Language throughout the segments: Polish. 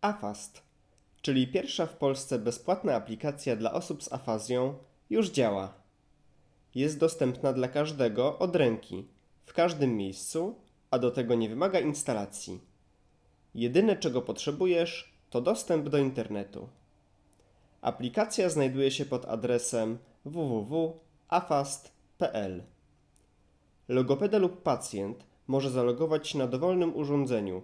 Afast, czyli pierwsza w Polsce bezpłatna aplikacja dla osób z afazją, już działa. Jest dostępna dla każdego od ręki, w każdym miejscu, a do tego nie wymaga instalacji. Jedyne czego potrzebujesz to dostęp do internetu. Aplikacja znajduje się pod adresem www.afast.pl. Logopeda lub pacjent może zalogować się na dowolnym urządzeniu,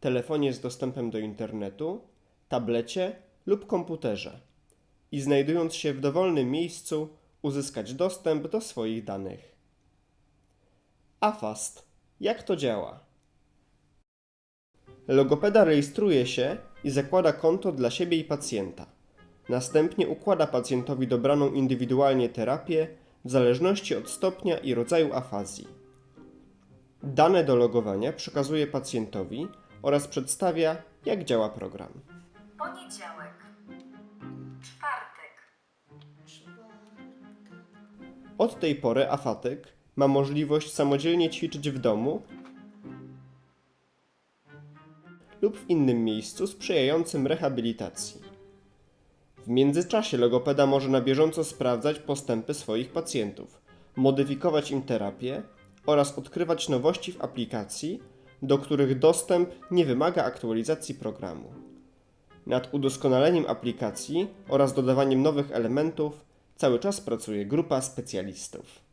telefonie z dostępem do internetu, tablecie lub komputerze i znajdując się w dowolnym miejscu uzyskać dostęp do swoich danych. AFAST. Jak to działa? Logopeda rejestruje się i zakłada konto dla siebie i pacjenta. Następnie układa pacjentowi dobraną indywidualnie terapię w zależności od stopnia i rodzaju afazji. Dane do logowania przekazuje pacjentowi oraz przedstawia, jak działa program. Poniedziałek. Czwartek. Od tej pory afatyk ma możliwość samodzielnie ćwiczyć w domu lub w innym miejscu sprzyjającym rehabilitacji. W międzyczasie logopeda może na bieżąco sprawdzać postępy swoich pacjentów, modyfikować im terapię oraz odkrywać nowości w aplikacji, do których dostęp nie wymaga aktualizacji programu. Nad udoskonaleniem aplikacji oraz dodawaniem nowych elementów cały czas pracuje grupa specjalistów.